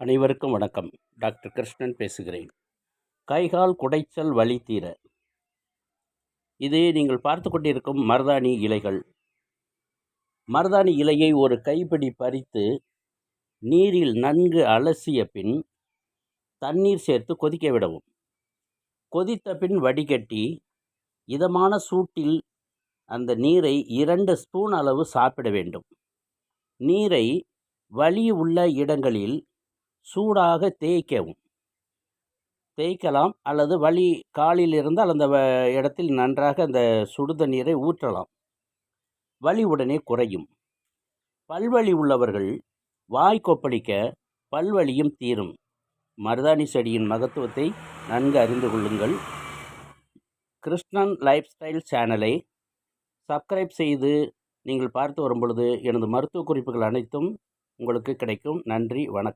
அனைவருக்கும் வணக்கம். டாக்டர் கிருஷ்ணன் பேசுகிறேன். கைகால் குடைச்சல் வலி தீர. இது நீங்கள் பார்த்து கொண்டிருக்கும் மருதாணி இலைகள். மருதாணி இலையை ஒரு கைப்பிடி பறித்து நீரில் நன்கு அலசிய பின் தண்ணீர் சேர்த்து கொதிக்க விடவும். கொதித்த பின் வடிகட்டி இதமான சூட்டில் அந்த நீரை இரண்டு ஸ்பூன் அளவு சாப்பிட வேண்டும். நீரை வலி உள்ள இடங்களில் சூடாக தேய்க்கவும். தேய்க்கலாம் அல்லது வலி காலில் இருந்தால் அந்த வ- இடத்தில் நன்றாக அந்த சுடுத நீரை ஊற்றலாம். வலி உடனே குறையும். பல்வழி உள்ளவர்கள் வாய் கொப்பளிக்க பல்வலியும் தீரும். மருதாணி செடியின் மகத்துவத்தை நன்கு அறிந்து கொள்ளுங்கள். கிருஷ்ணன் லைஃப் ஸ்டைல் சேனலை சப்ஸ்கிரைப் செய்து நீங்கள் பார்த்து வரும் பொழுது எனது மருத்துவ குறிப்புகள் அனைத்தும் உங்களுக்கு கிடைக்கும். நன்றி வணக்கம்.